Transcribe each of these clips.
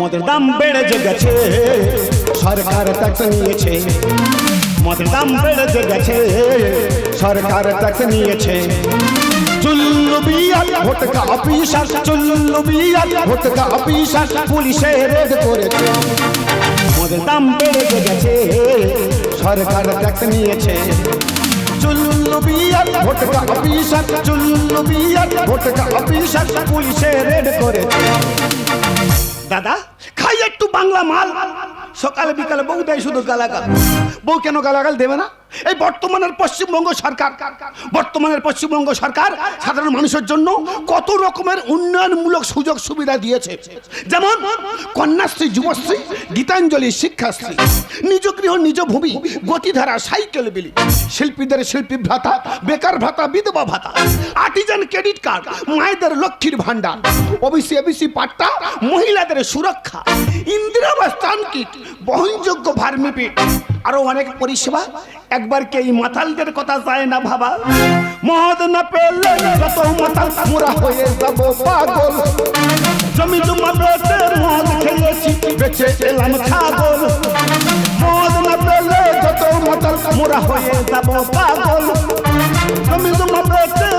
মদের দাম বেড়ে গেছে। সরকার ট্যাক্স নিয়েছে। মদের দাম বেড়ে গেছে। সরকার ট্যাক্স নিয়েছে। চুল্লু বিয়ার ভোটকা অফিসার চুল্লু বিয়ার ভোটকা অফিসার পুলিশে রেড করেছে। মদের দাম বেড়ে গেছে। সরকার ট্যাক্স নিয়েছে। চুল্লু বিয়ার ভোটকা অফিসার চুল্লু বিয়ার ভোটকা অফিসার পুলিশে রেড করেছে। দাদা? একটু বাংলা মাল। সকালে বিকালে বউ দেয় শুধু গালাগাল। বউ কেন গালাগাল দেবে না? এই বর্তমানের পশ্চিমবঙ্গ সরকার, বর্তমানের পশ্চিমবঙ্গ সরকার সাধারণ মানুষের জন্য কত রকমের উন্নয়নমূলক সুযোগ সুবিধা দিয়েছে। যেমন কন্যাশ্রী, যুবশ্রী, গীতাঞ্জলি, শিক্ষাশ্রী, নিজ গৃহ, নিজ ভূমি, গতিধারা, সাইকেল, বিলি, শিল্পীদের শিল্পী ভাতা, বেকার ভাতা, বিধবা ভাতা, আর্টিজান ক্রেডিট কার্ড, মায়েদের লক্ষ্মীর ভান্ডার ওবিসি, এবিসি পাট্টা, মহিলাদের সুরক্ষা ইন্দিরাবাস ত্রাণ কিট বহনযোগ্য ভার্মিপিট আরও অনেক পরিষেবা। একবার কে এই মাতালদের কথা যায় না ভাবা। মদ না পেলে যত মাতাল মোরা হয়ে যাব পাগল। জমি জমা বেচে মদ খেয়েছি, বেচে এলাম ছাগল। মদ না পেলে যত মাতাল মোরা হয়ে যাব পাগল। জমি জমা বেচে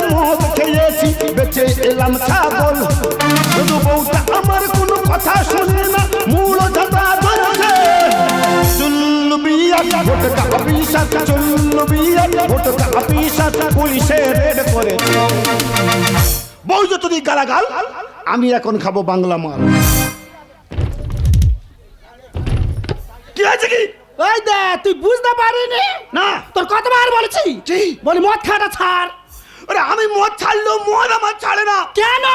পুলিশে রেড করেছে বউ যতদিন গালাগাল আমি এখন খাব বাংলা মাল। কি আছে কি? ওই দে তুই বুঝতে পারিনি? না। তোর কতবার বলেছি? বলি মদ খাটা ছাড়। আরে আমি মদ ছাড়লেও মদ আমার ছাড়ে না। কেন?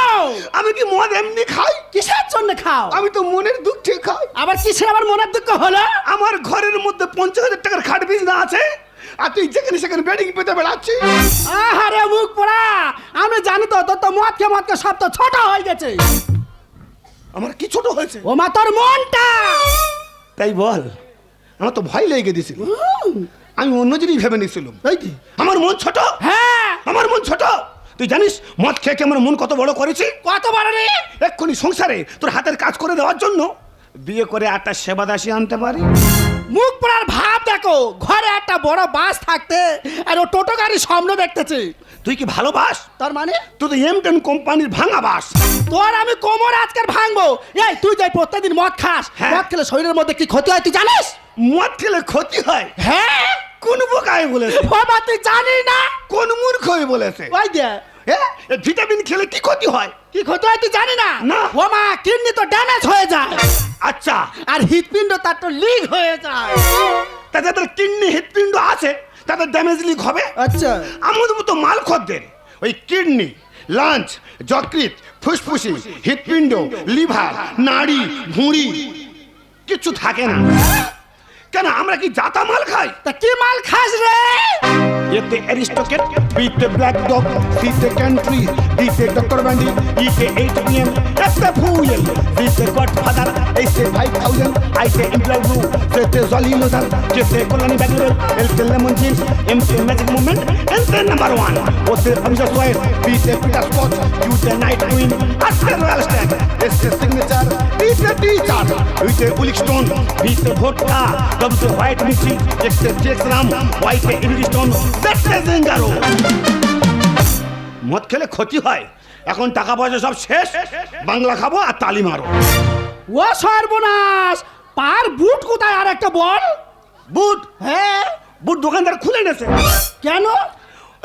আমি কি মদ এমনি খাই? কিসের জন্য খাও? আমি তো মনের দুঃখে খাই। আবার কিসের আবার মনের দুঃখ হলো? আমার ঘরের মধ্যে পঞ্চাশ হাজার টাকার খাট বিজনা আছে? আর তুই যেখানে সেখানে বেডিং পেতে বেড়াচ্ছিস আহারে মুখ পোড়া! আমি জানি তো তোর তো মদ কে মদ কে সব তো ছোট হয়ে গেছে। আমার কি ছোট হয়েছে? ও মা তোর মনটা! তাই বল আমার তো ভয় লেগে দিয়েছিল আমি অন্য জিনিস ভেবে নিয়েছিলাম। এই কি? আমার মন ছোট? হ্যাঁ। আমার মন ছোট? তুই জানিস মদ খেয়ে আমার মন কত বড় করেছি? কত বড় রে? এক্ষুনি সংসারে তোর হাতের কাজ করে দেওয়ার জন্য বিয়ে করে একটা সেবা দাসী আনতে পারি? মুখ পড়ার ভাব দেখো ঘরে একটা বড় বাস থাকতে আর ও টোটো গাড়ি স্বপ্ন দেখতেছে। তুই কি ভালোবাস তার মানে? তুই তো এম টেন কোম্পানির ভাঙা বাস। তোর আমি কোমর আজকের ভাঙবো। এই তুই যাই প্রত্যেকদিন মদ খাস হ্যাঁ। মদ খেলে শরীরের মধ্যে কি ক্ষতি হয় তুই জানিস? মদ খেলে ক্ষতি হয়? হ্যাঁ। কোন বোকায় বলেছে? বাবা তুই জানিস না? কোন মূর্খই বলেছে? ওই দে হ্যাঁ? ভিটামিন খেলে কি ক্ষতি হয়? কি ক্ষতি হয় তুই জানি না। না। ও মা কিডনি তো ড্যামেজ হয়ে যায়। আচ্ছা। আর হৃৎপিণ্ড তার তো লিক হয়ে যায়। তা যাদের কিডনি হৃৎপিণ্ড আছে তাদের ড্যামেজ লিক হবে। আচ্ছা। আমাদের মতো মাল খদ্দের ওই কিডনি লাঞ্চ যকৃত ফুসফুসি হৃৎপিণ্ড লিভার নাড়ি ভুঁড়ি কিছু থাকে না। কেন আমরা কি জাতা মাল খাই? তা কি মাল খাস রে? এতে অ্যারিস্টোকেট বিতে ব্ল্যাক ডগ সিতে কান্ট্রি দিতে ডক্টর ব্যান্ডি ইতে এইট পিএম এতে ফুয়েল দিতে গডফাদার এইতে ফাইভ থাউজেন্ড আইতে এমপ্লয় ব্লু সেতে জলি লোজার যেতে কলোনি ব্যাঙ্গালোর এলতে লেমন জিন্স এমতে ম্যাজিক মুভমেন্ট এলতে নাম্বার ওয়ান ওতে অভিষেক সোয়েল বিতে পিটার স্কচ ইউতে নাইট কুইন আজকে রয়্যাল স্ট্যাগ এসতে সিগনেচার বিতে টিচার উইতে উলিক স্টোন বিতে ভোটকা ডবতে হোয়াইট মিষ্টি এক্সতে জেসরাম হোয়াইটে ইংলিশটন দেখতে জেঙ্গারো মদ খেলে ক্ষতি হয়। এখন টাকা পয়সা সব শেষ। বাংলা খাব আর তালি মারো। ও সর্বনাশ! পার বুট কোথায় আর একটা বল? বুট? হ্যাঁ। বুট দোকানদার খুলে নেছে কেন?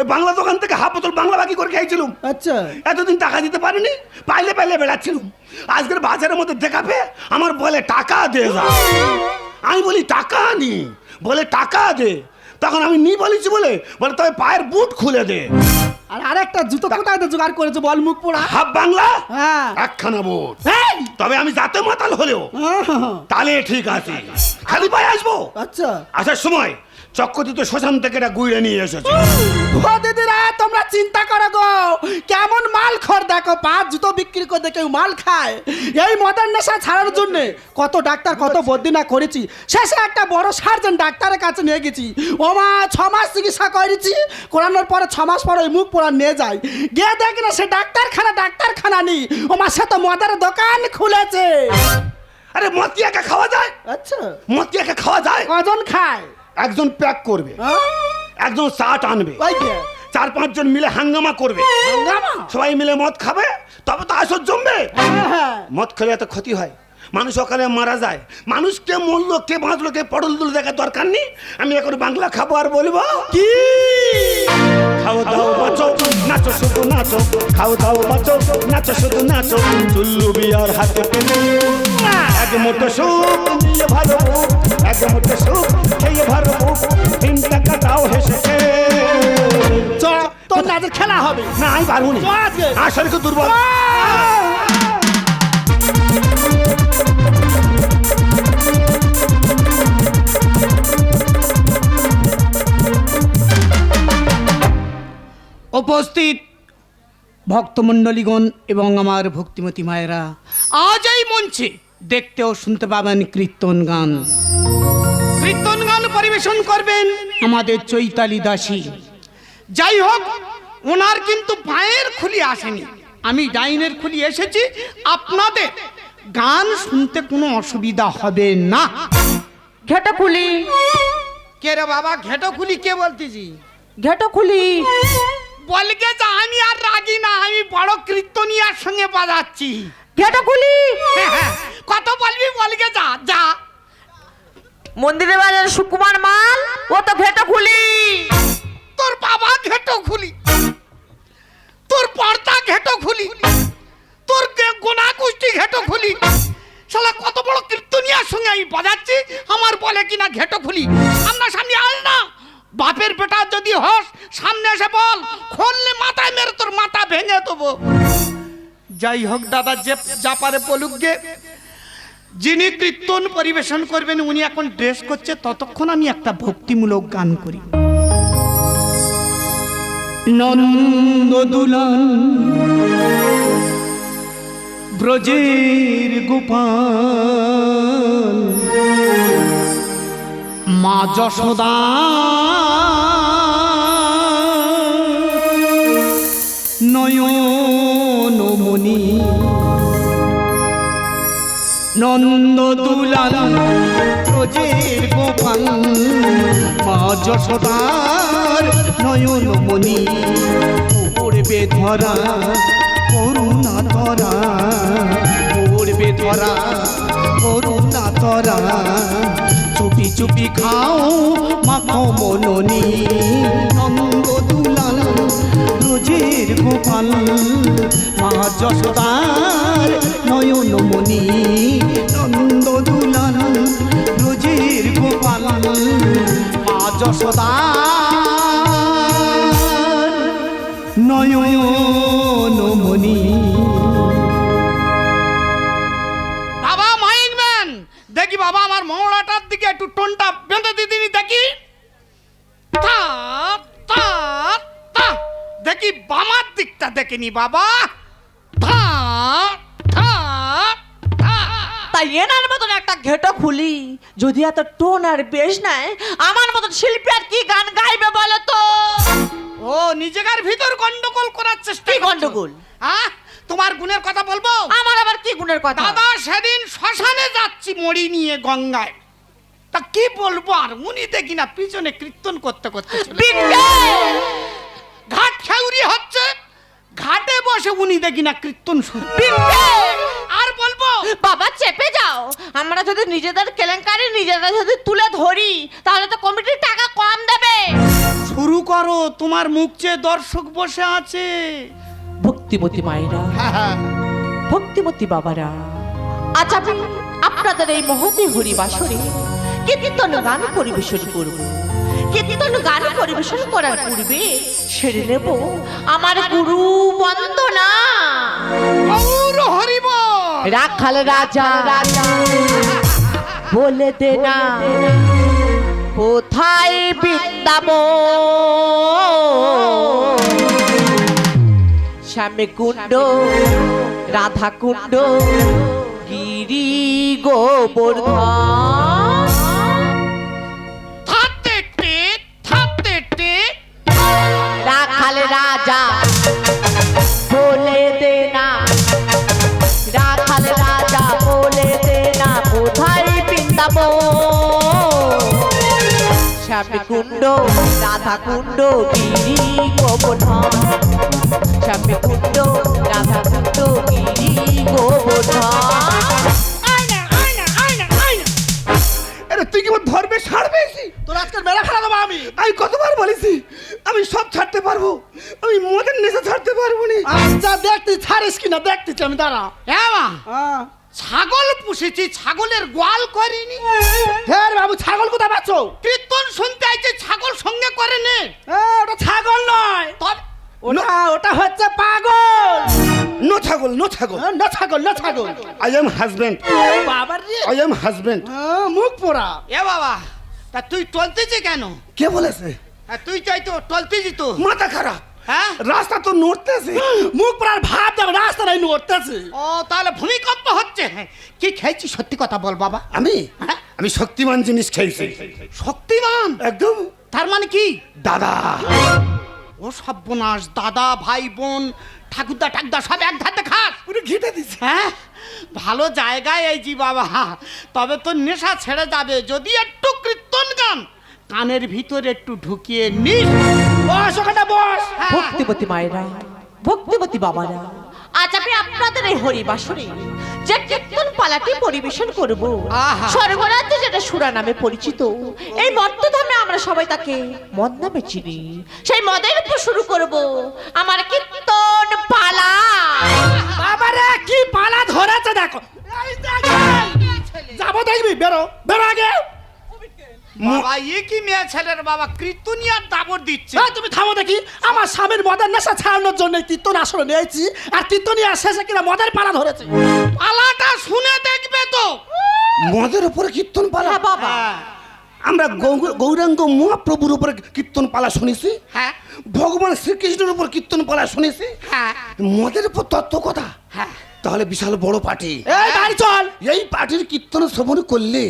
বাংলা দোকান থেকে হাফ বোতল বাংলা বাকি করে খেয়েছিলাম আচ্ছা। এতদিন টাকা দিতে পারিনি পাইলে পাইলে বেড়াচ্ছিলাম। আজকের বাজারের মধ্যে দেখাবে আমার বলে টাকা দে যা। আমি বলি টাকা নি? বলে টাকা দে। তখন আমি নি বলেছি বলে বলে তবে পায়ের বুট খুলে দে। আর আরেকটা জুতো কোথায় তো জোগাড় করেছে বল মুখ পোড়া? হাফ বাংলা? হ্যাঁ। একখানা বুট! তবে আমি যাতে মাতাল হলেও! তাহলে ঠিক আছে। খালি পায়ে আসব? আচ্ছা। আসার সময় চক্রতীত শ্মশান থেকে এটা গুইড়ে নিয়ে এসেছে। ও দিদিরা তোমরা চিন্তা করো গো। কেমন মাল খর দেখো পাঁচ জুতো বিক্রি করে কেউ মাল খায়। এই মদার নেশা ছাড়ার জন্য কত ডাক্তার কত বদ্যি না করেছি। শেষে একটা বড় সার্জন ডাক্তারের কাছে নিয়ে গেছি। ও মা ছ মাস চিকিৎসা করেছি। করানোর পরে ছ মাস পরে ওই মুখ পোড়া নিয়ে যায়। গিয়ে দেখি না সে ডাক্তারখানা ডাক্তারখানা নি ও মা সে তো মদের দোকান খুলেছে। আরে মদ কি খাওয়া যায়? আচ্ছা। মদ কি একা খাওয়া যায়? কজন খায়? একজন প্যাক করবে। হ্যাঁ? একজন চাট আনবে। চার পাঁচজন মিলে হাঙ্গামা করবে। সবাই মিলে মদ খাবে তবে তো আসর জমবে। হ্যাঁ, হ্যাঁ। মদ খেলে এত ক্ষতি হয়। মানুষ সকালে মারা যায়। মানুষ কে মরলো কে বাঁচলো কে পটল তুলে দেখার দরকার নেই। আমি এখন বাংলা খাব আর বলব। কি? খাও দাও বাঁচো নাচো শুধু নাচো। খাও দাও বাঁচো নাচো শুধু নাচো। চুল্লু বিয়ার হাতে। এক সুখ নিয়ে ভালো এক মুঠো সুখ খেয়ে ভালো মুখ, দিনটা কাটাও হেসে তোর নাচের খেলা হবে। না আমি পারব না চ আজকে। আর শরীর খুব দুর্বল উপস্থিত ভক্তমণ্ডলীগণ এবং আমার ভক্তিমতী মায়েরা আজ এই মঞ্চে দেখতে ও শুনতে পাবেন কীর্তন গান। কীর্তন গান পরিবেশন করবেন আমাদের চৈতালি দাসী। যাই হোক ওনার কিন্তু পায়ের খুলি আসেনি। আমি ডাইনের খুলি এসেছি আপনাদের গান শুনতে কোনো অসুবিধা হবে না। ঘেটো খুলি। কে রে বাবা ঘেটো খুলি কে বলতেছি? ঘেটো খুলি। বলকে যা আমি আর রাগি না আমি বড় কীর্তনিয়ার সঙ্গে বাজাচ্ছি। ঘেটো খুলি। কত বলবি বলকে যা যা। মন্দিরে বাজার সুকুমার মাল, ও তো ঘেটো খুলি। তোর বাবা ঘেটো খুলি। তোর পর্দা ঘেটো খুলি। তোর গোনা কুষ্টি ঘেটো খুলি। শালা, কত বড় কীর্তনিয়ার সঙ্গে আমি বাজাচ্ছি, আমার বলে কিনা ঘেটো খুলি। আমরা সামনে আস না। বাপের বেটা যদি হস, সামনে এসে বল, খুললে মাথায় মেরে তোর মাথা ভেঙে দেবো। যাই হোক দাদা, যে যা পারে বলুক গে যিনি কীর্তন পরিবেশন করবেন, উনি এখন ড্রেস করছে, ততক্ষণ আমি একটা ভক্তিমূলক গান করি। নন্দ ব্রজের গোপাল, মা যশোদা নন্দ দুলাল ব্রজের গোপাল, মা যশোদার নয়নমণি পড়বে ধরা করুণা ধরা পড়বে ধরা করুণা ধরা, চুপি চুপি খাও মাখো মননি নন্দ দুলাল ব্রজের গোপাল। মা যশোদার নয়নমণি নন্দ দুলাল ব্রজের গোপাল। মা যশোদার বাবা মাইক দেখি বাবা, আমার মহড়াটার দিকে একটু টোনটা বেঁধে দিদিনি দেখি। দিকটা দেখিনি বাবা। তা তাই এনার মতন একটা ঘেটো খুলি যদি এত টোন আর বেশ নাই আমার মতন শিল্পী আর কি গান গাইবে বলো তো? ও নিজেকার ভিতর গন্ডগোল করার চেষ্টা কি গন্ডগোল? হ্যাঁ তোমার গুণের কথা বলব? আমার আবার কি গুণের কথা? দাদা সেদিন শ্মশানে যাচ্ছি মরি নিয়ে গঙ্গায়। তা কি বলব আর উনি দেখি না পিছনে কীর্তন করতে করতে ঘাট খেউরি হচ্ছে। ঘাটে বসে উনি দেখি না কীর্তন আর বলব বাবা চেপে যাও। আমরা যদি নিজেদের কেলেঙ্কারি নিজেরা যদি তুলে ধরি তাহলে তো কমিটির টাকা কম দেবে। শুরু করো তোমার মুখ চেয়ে দর্শক বসে আছে। ভক্তিমতী মায়েরা ভক্তিমতী বাবারা আজ আমি আপনাদের এই মহতী হরিবাসরে কীর্তন গান পরিবেশন করব। কীর্তন গান পরিবেশন করার পূর্বে সেরে নেব আমার গুরু বন্দনা। রাখাল রাজা। রাজা। বলে দে না। কোথায় বৃন্দাব শ্যামে কুণ্ড রাধা কুণ্ড গিরি গোবর্ধন। রাজা, বলে দে না। রাখাল রাজা, বলে দে না। কোথায় বৃন্দাব শ্যামিকুণ্ড, রাধাকুণ্ড, গিরি গোবর্ধন। শ্যামিকুণ্ড, রাধাকুণ্ড, গিরি কিনা আমি দাঁড়া। হ্যাঁ মা। হ্যাঁ ছাগল পুষেছি ছাগলের গোয়াল করিনি। ফের বাবু ছাগল কোথায় পাচ্ছ? কীর্তন শুনতে আইছে ছাগল সঙ্গে করে নে। ওটা ছাগল নয়। ওটা ওটা হচ্ছে পাগল। নো ছাগল নো ছাগল। হ্যাঁ, না ছাগল না ছাগল। আই এম হাজবেন্ড বাবার রে। আই এম হাজবেন্ড হ্যাঁ, মুখ পোড়া। এ বাবা তা তুই টলতেছি কেন? কে বলেছে? আর তুই চাই তো টলতেছি তো। মাথা খারাপ। হ্যাঁ? রাস্তা তো নড়তেছে। মুখ পোড়ার ভাব দেখ রাস্তা নাই নড়তেছে। ও তাহলে ভূমিকম্প হচ্ছে। হ্যাঁ কি খেয়েছি? সত্যি কথা বল বাবা। আমি? হ্যাঁ? আমি শক্তিমান জিনিস খেয়েছি। শক্তিমান? একদম। তার মানে কি? দাদা। ও সর্বনাশ দাদা ভাই বোন ঠাকুরদা ঠাকুরদা সব এক ধাতে খাস। পুরো ঘিটে দিছে। হ্যাঁ ভালো জায়গায় এইছি বাবা। তবে তো নেশা ছেড়ে যাবে। যদি একটু কীর্তন গান। কানের ভিতরে একটু ঢুকিয়ে নিস বস ওখানটা বস। হ্যাঁ। ভক্তিবতী মায়েরা ভক্তিবতী বাবারা আজ আমি আপনাদের এই হরিবাসরে যে কীর্তন পালাটি পরিবেশন করব আহা। স্বর্গরাজ্যে যেটা সুরা নামে পরিচিত এই মর্তধামে আমরা সবাই তাকে মদ নামে চিনি। সেই মদের উপর শুরু করব আমার কীর্তন পালা। বাবারে কি পালা ধরেছে দেখো। যাব দেখবি বেরো বেরো আগে। বাবা কি মেয়ে ছেলের বাবা? কীর্তনিয়ার দাবর দিচ্ছে। এই, তুমি থামো দেখি। আমার স্বামীর মদের নেশা ছাড়ানোর জন্য কীর্তন আসলে নিয়েছি আর কীর্তনিয়া শেষে কিনা মদের পালা ধরেছে। পালাটা শুনে দেখবে তো। মদের উপরে কীর্তন পালা? হ্যাঁ বাবা। হ্যাঁ। আমরা গৌ- গৌরাঙ্গ মহাপ্রভুর উপরে কীর্তন পালা শুনেছি। হ্যাঁ। ভগবান শ্রীকৃষ্ণের উপর কীর্তন পালা শুনেছি। হ্যাঁ। মদের উপর তত্ত্ব কথা। হ্যাঁ। তাহলে বিশাল বড় পার্টি। এই বাড়ি চল। এই পার্টির কীর্তন শ্রবণ করলে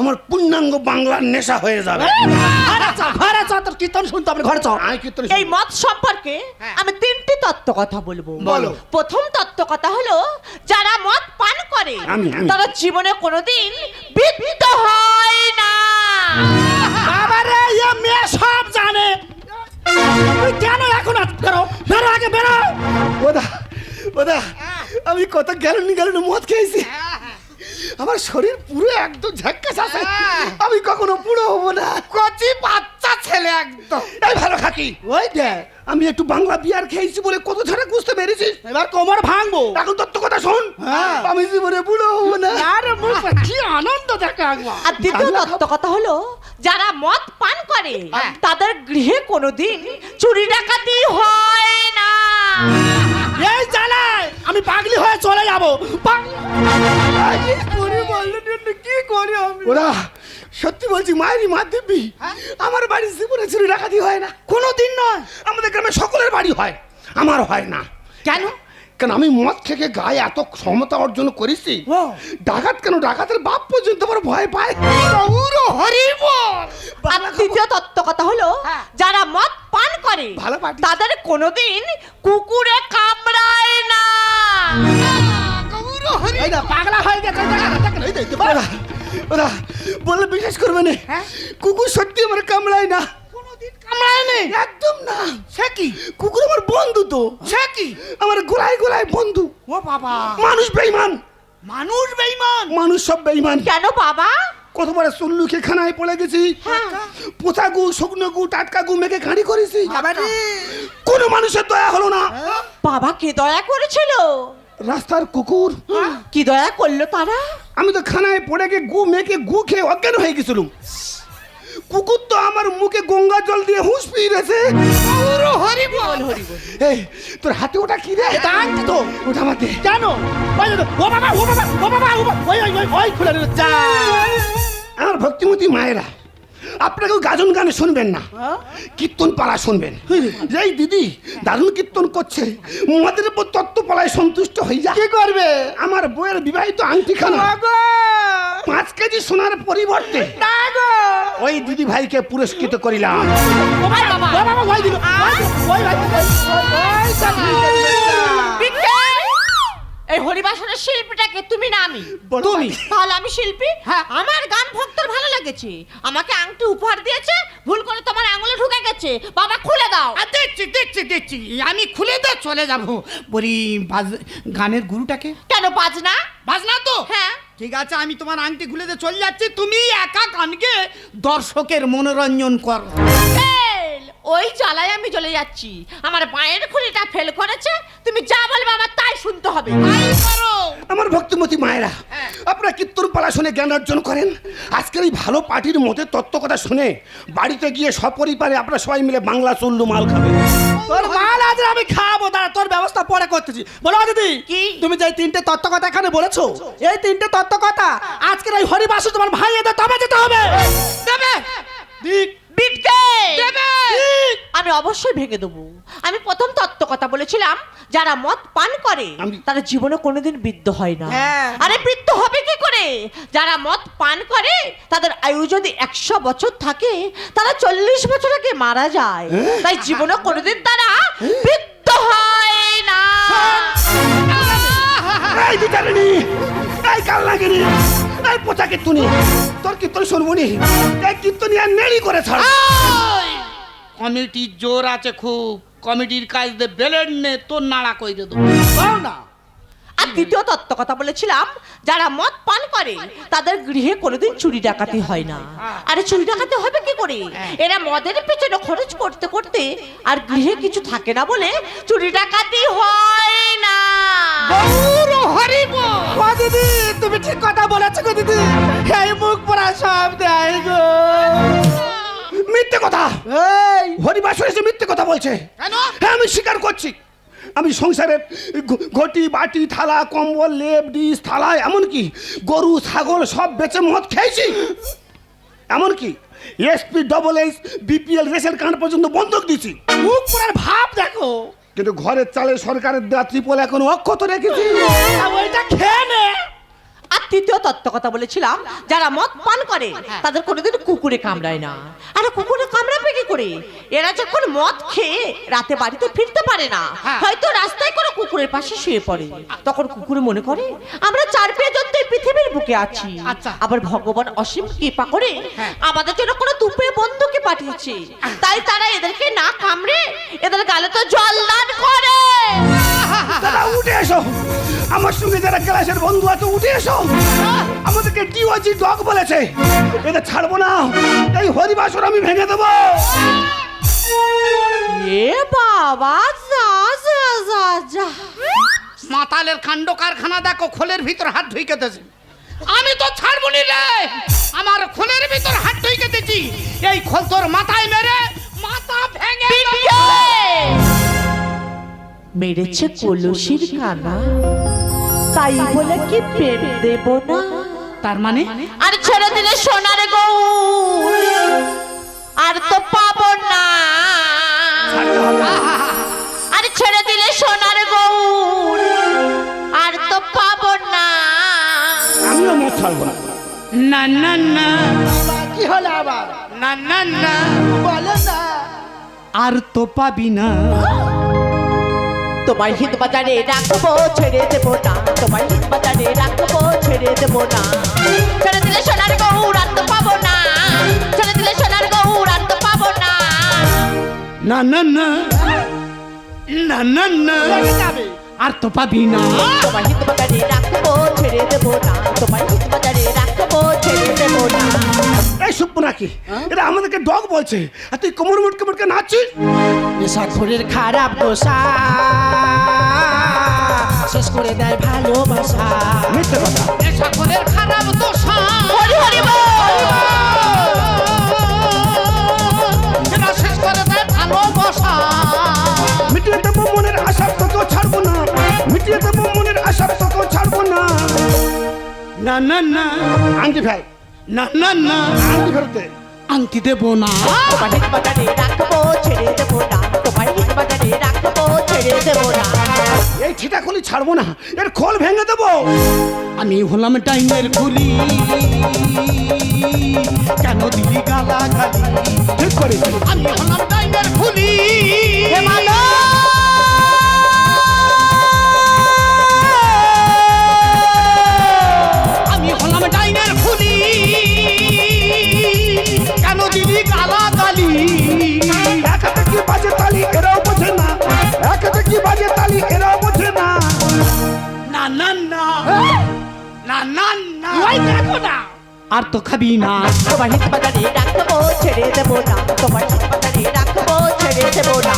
আমার পূর্ণাঙ্গ বাংলার নেশা হয়ে যাবে। ঘরে চল ঘরে চল তোর কীর্তন শুনতে হবে ঘরে চল। আমি কীর্তন এই মত সম্পর্কে হ্যাঁ। আমি তিনটি তত্ত্ব কথা বলব। বলো। প্রথম তত্ত্ব কথা হলো যারা মদ পান করে আমি, আমি। তারা জীবনে কোনোদিন হয় না। বাবারে এ মেয়ে সব জানে। তুই কেন এখন আজ বেরো বেরো আগে বেরো। ওদা ওদা আমি কত গ্যালন গ্যালন মদ খেয়েছি। আমার শরীর পুরো একদম ঝাক্কাস আছে আমি কখনো পুরো হব না। কচি বাচ্চা ছেলে একদম। এই ভালো খাকি। ওই দেখ আমি একটু বাংলা বিয়ার খেয়েছি বলে কত ছাড়া বুঝতে পেরেছিস এবার কোমর ভাঙবো। এখন তত্ত্ব কথা শোন। হ্যাঁ। আমি জীবনে বুড়ো হব না। আরে মুখ কি আনন্দ দেখো একবার। আর দ্বিতীয় তত্ত্ব কথা হলো যারা মদ পান করে হ্যাঁ। তাদের গৃহে কোনোদিন চুরি ডাকাতি হয়। হয়ে কি করি ওরা সত্যি বলছি মায়েরই মা দিব্যি। আমার বাড়ি জীবনে চুরি ডাকাতি হয় না। কোনো দিন নয়। আমাদের গ্রামে সকলের বাড়ি হয় আমার হয় না। কেন? কেন আমি মদ খেকে গায়ে এত ক্ষমতা অর্জন করেছি? ও। ডাকাত কেন? ডাকাতের বাপ পর্যন্ত আমার ভয় পায়। গৌর হরি বল তত্ত্ব কথা হলো হ্যাঁ। যারা মদ পান করে ভালো পার্টি। তাদের কোনোদিন কুকুরে কামড়ায় না। পাগলা হয়ে গেছে ওরা ওরা বিশ্বাস করবে না। কুকুর সত্যি আমার কামড়ায় না। কামড়ায় নেই একদম না। সে কি? কুকুর আমার বন্ধু তো। সে কি? আমার গোলায় গোলায় বন্ধু। ও বাবা। মানুষ বেইমান মানুষ বেইমান মানুষ সব বেইমান কেন বাবা? কতবার চল্লুকে খানায় পড়ে গেছি। হ্যাঁ। পোথা গু শুকনো গু টাটকা গু মেখে খাঁড়ি করেছি। কোনো মানুষের দয়া হলো না। বাবা কে দয়া করেছিল? রাস্তার কুকুর। কি দয়া করল তারা? আমি তো খানায় পড়ে গিয়ে গু মেখে গু খেয়ে অজ্ঞান হয়ে গেছিলাম। কুকুর তো আমার মুখে গঙ্গা জল দিয়ে হুঁশ পিয়েছে হরি বল এই তোর হাতে ওটা কি রে? আংটি তো। ওটা আমার দে। ও বাবা ও বাবা ও বাবা ও বাবা, ওই ওই ওই খুলে দিল যা। আমার ভক্তিমতী মায়েরা আপনাকেও গাজন গানে শুনবেন না। হ্যাঁ? কীর্তন পালা শুনবেন। এই দিদি দারুণ কীর্তন করছে। মদের উপর তত্ত্ব পালায় সন্তুষ্ট হয়ে যা কি করবে? আমার বইয়ের বিবাহিত আংটি খানা পাঁচ কেজি সোনার পরিবর্তে ওই দিদি ভাইকে পুরস্কৃত করিলাম বাবা দিল এই হরিবাসনের শিল্পীটাকে তুমি না আমি। তুমি? তাহলে আমি শিল্পী? হ্যাঁ। আমার গান ভক্তর ভালো লেগেছে। আমাকে আংটি উপহার দিয়েছে ভুল করে তোমার আঙুলে ঢুকে গেছে। বাবা খুলে দাও। আর দেখছি দেখছি দেখছি। আমি খুলে দিয়ে চলে যাব। বলি বাজ গানের গুরুটাকে? কেন বাজনা? বাজনা তো? হ্যাঁ। ঠিক আছে আমি তোমার আংটি খুলে দিয়ে চলে যাচ্ছি। তুমি একা গানকে দর্শকের মনোরঞ্জন কর। ওই জ্বালায় আমি চলে যাচ্ছি। আমার পায়ের খুলিটা ফেল করেছে। তুমি যা বলবে আমার তাই শুনতে হবে। আমার ভক্তিমতী মায়েরা আপনারা কীর্তন পালা শুনে জ্ঞান অর্জন করেন? আজকের এই ভালো পার্টির মধ্যে তত্ত্ব কথা শুনে বাড়িতে গিয়ে সপরিবারে আপনারা সবাই মিলে বাংলা চল্লু মাল খাবেন। তোর মাল আজ আমি খাব দাঁড়া তোর ব্যবস্থা পরে করতেছি। বলো দিদি কি? তুমি যে তিনটে তত্ত্ব কথা এখানে বলেছ এই তিনটে তত্ত্ব কথা আজকের এই হরিবাসু তোমার ভাই এদের তবে যেতে হবে। দেবে। দিক। বিটকে! আমি অবশ্যই ভেঙে দেবো। আমি প্রথম তত্ত্ব কথা বলেছিলাম যারা মদ পান করে তারা জীবনে কোনোদিন বৃদ্ধ হয় না। হ্যাঁ। আরে বৃদ্ধ হবে কি করে? যারা মদ পান করে তাদের আয়ু যদি একশো বছর থাকে তারা চল্লিশ বছর আগে মারা যায়। তাই জীবনে কোনোদিন তারা বৃদ্ধ হয় না। এই কাল লাগে কাল লাগেনি। এই পোচা কীর্তনি। তোর কীর্তন শুনবনি? তাই কীর্তনি আর নেড়ি করে ছাড়। কমিটির জোর আছে খুব। কমিটির কাজ দে বেলেট নে তোর নাড়া কই দে দেবো না। আর দ্বিতীয় তত্ত্ব কথা বলেছিলাম যারা মদ পান করে তাদের গৃহে কোনোদিন চুরি ডাকাতি হয় না। আরে চুরি ডাকাতি হবে কি করে? এরা মদের পেছনে খরচ করতে করতে আর গৃহে কিছু থাকে না বলে চুরি ডাকাতি হয় না। দিদি তুমি ঠিক কথা বলেছ গো দিদি। এই মুখ পড়া সব দেয় গো। মিথ্যে কথা। এই। হরিবাসর এসে মিথ্যে কথা বলছে। কেন? হ্যাঁ আমি স্বীকার করছি। আমি সংসারের ঘটি বাটি থালা কম্বল লেপ ডিস থালা এমনকি গরু ছাগল সব বেচে মদ খেয়েছি। এমনকি SP double H BPL ration card পর্যন্ত বন্ধক দিছি মুখ পড়ার ভাব দেখো। কিন্তু ঘরের চালে সরকারের দেওয়া ত্রিপল এখন অক্ষত রেখেছি। ওইটা খেয়ে নে। তৃতীয় তত্ত্ব কথা বলেছিলাম যারা মদ পান করে তাদের কোনোদিন কুকুরে কামড়ায় না। আরে কুকুরে কামড়াবে কি করে? এরা যখন মদ খেয়ে রাতে বাড়িতে ফিরতে পারে না হয়তো রাস্তায় কোনো কুকুরের পাশে শুয়ে পড়ে। তখন কুকুরে মনে করে আমরা চার পেয়ে যত পৃথিবীর বুকে আছি আচ্ছা। আবার ভগবান অসীম কৃপা করে আমাদের জন্য কোনো দুপে বন্ধুকে পাঠিয়েছে। তাই তারা এদেরকে না কামড়ে এদের গালে তো জল দান করে। উঠে এসো। আমার সঙ্গে যারা ক্লাসের বন্ধু আছে উঠে এসো। আমাদেরকে ডিওজি ডগ বলেছে। এটা ছাড়বো না। এই হরিবাসর আমি ভেঙে দেবো। এ বাবা যা যা যা যা। মাতালের কাণ্ড কারখানা দেখো খোলের ভিতর হাত ঢুকে দিয়েছে আমি তো ছাড়বো নি রে। আমার খোলের ভিতর হাত ঢুকে দিয়েছি এই খোল তোর মাথায় মেরে মাথা ভেঙে দেবো। মেরেছে কলসির কানা। তাই বলে কি প্রেম দেব না? তার মানে? আর ছেড়ে দিলে সোনার গৌর আর তো পাবো না। আর ছেড়ে দিলে সোনার গৌর আর তো পাবো না। আমিও মদ ছাড়বো না। না না না। কি হলো আবার? না না না। বলো না। আর তো পাবি না। তোমার হিত বাজারে রাখব ছেড়ে দেবো না। তোমার হিত বাজারে রাখব ছেড়ে দেবো না। ছেড়ে দিলে সোনার গৌর আর তো পাবো না। ছেড়ে দিলে সোনার গৌর আর তো পাবো না। না না না। না না না। আর তো পাবি না। তোমার হিত বাজারে রাখব ছেড়ে দেবো না। তোমার হিত নাকি? এটা আমাদেরকে ডগ বলছে। আর তুই কোমর মুটকে মুটকে নাচছিস? নেশা খোরের খারাপ দোষা শেষ করে দেয় ভালোবাসা। মিথ্যে কথা। সকলের খারাপ দোষা হরি হরি শেষ করে দেয় ভালোবাসা। মিটিয়ে দেবো মনের আশা তোকেও ছাড়বো না। মিটিয়ে দেবো মনের আশা তোকেও ছাড়বো না। না না না। আংটি ভাই না না না। আংটি ফেরতে। আংটি দেবো না। তোমার রাখব ছেড়ে দেবো না। তোমার হিত রাখব ছেড়ে দেবো না। এই ঠিটা খুলি ছাড়বো না এর খোল ভেঙে দেবো। আমি হলাম টাইমের গুলি। কেন দিলি গালা গালি ঠিক করেছি আমি হলাম টাইমের গুলি। না না না ওই দেখো না আর তো খাবি না। তোমার হিত বাজারে রাখব ছেড়ে দেবো না। তোমার হিত বাজারে রাখব ছেড়ে দেবো না।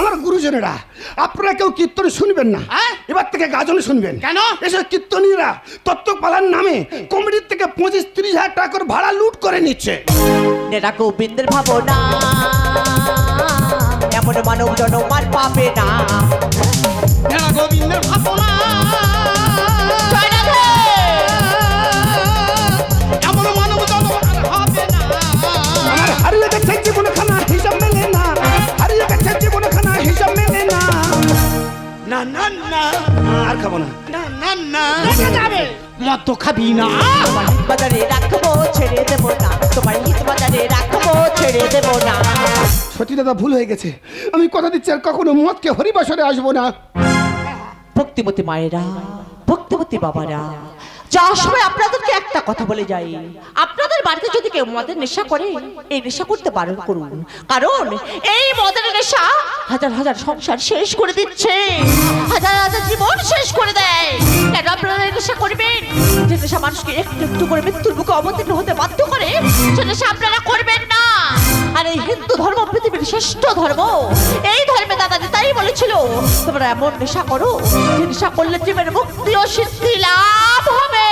আমার গুরুজনেরা আপনারা কেউ কীর্তন শুনবেন না। হ্যাঁ? এবার থেকে গাজন শুনবেন। কেন? এসব কীর্তনীরা তত্ত্ব পালার নামে কমিটির থেকে পঁচিশ তিরিশ হাজার টাকা করে ভাড়া লুট করে নিচ্ছে। নেরা গোবিন্দের ভাবনা এমন মানব জনম আর পাবে না। হেরা গোবিন্দের ভাবনা? না না না আর খাব না। না না না। দেখে যাবে। মদ তো খাবি না। তোমার হিত বাজারে রাখব ছেড়ে দেবো না। তোমার হিত বাজারে রাখব ছেড়ে দেবো না। সত্যি দাদা ভুল হয়ে গেছে। আমি কথা দিচ্ছি আর কখনো মদকে হরিবাসরে আসব না। ভক্তিমতী মায়েরা ভক্তিমতী বাবারা যাওয়ার সময় আপনাদেরকে একটা কথা বলে যাই। বাড়িতে যদি কেউ মদের নেশা করে, এই নেশা করতে বারণ করুন। কারণ এই মদের নেশা হাজার হাজার সংসার শেষ করে দিচ্ছে। হাজার হাজার জীবন শেষ করে দেয়। কেন আপনারা এই নেশা করবেন? যে নেশা মানুষকে একটু একটু করে মৃত্যুর মুখে অবতীর্ণ হতে বাধ্য করে, সে নেশা আপনারা করবেন না। আর এই হিন্দু ধর্ম, পৃথিবীর শ্রেষ্ঠ ধর্ম, এই ধর্মে দাদাজি তাই বলেছিল, তোমরা এমন নেশা করো, যে নেশা করলে জীবনের মুক্তি ও সিদ্ধি লাভ হবে।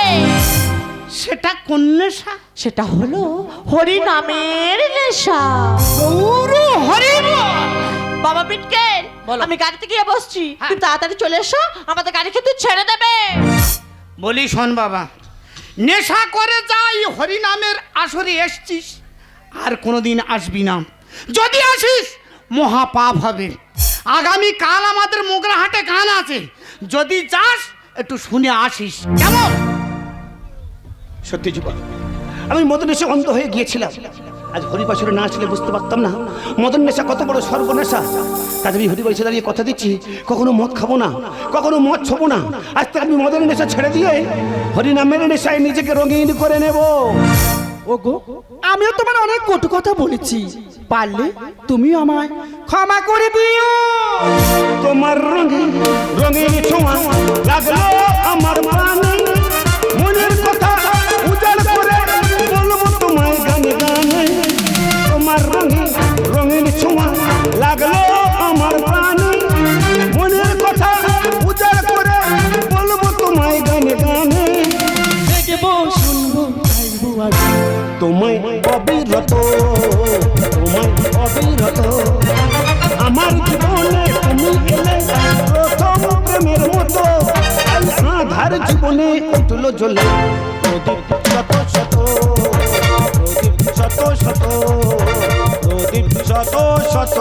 সেটা কোন নেশা? সেটা হলো হরি নামের নেশা। গৌরু হরিব বাবা বিটকেল আমি গাড়িতে গিয়ে বসছি। তুমি তাড়াতাড়ি চলে এসো আমাদের গাড়ি কিন্তু ছেড়ে দেবে। বলি শোন বাবা নেশা করে যাই হরিনামের আসরে এসছিস আর কোনোদিন আসবি না। যদি আসিস মহা পাপ হবে। আগামী কাল আমাদের মোগরাহাটে গান আছে। যদি যাস একটু শুনে আসিস। কেমন? সত্যি যুবক আমি মদন নেশা অন্ধ হয়ে গিয়েছিলাম। আজ হরিবাসরে না আসলে বুঝতে পারতাম না। মদন নেশা কত বড় সর্বনেশা। তাই আমি হরিবাসে দাঁড়িয়ে কথা দিচ্ছি কখনো মদ খাব না কখনো মদ ছবো না। আজ থেকে আমি মদন নেশা ছেড়ে দিয়ে হরিনামের নেশায় নিজেকে রঙিন করে নেব। ওগো আমিও তোমার অনেক কটু কথা বলেছি। পারলে তুমি আমায় ক্ষমা করে দিও। তোমার রঙিন রঙিন ছোঁয়া লাগল আমার প্রাণে আধার জীবনে উঠল জ্বলে। প্রদীপ শত শত প্রদীপ শত শত শত শত।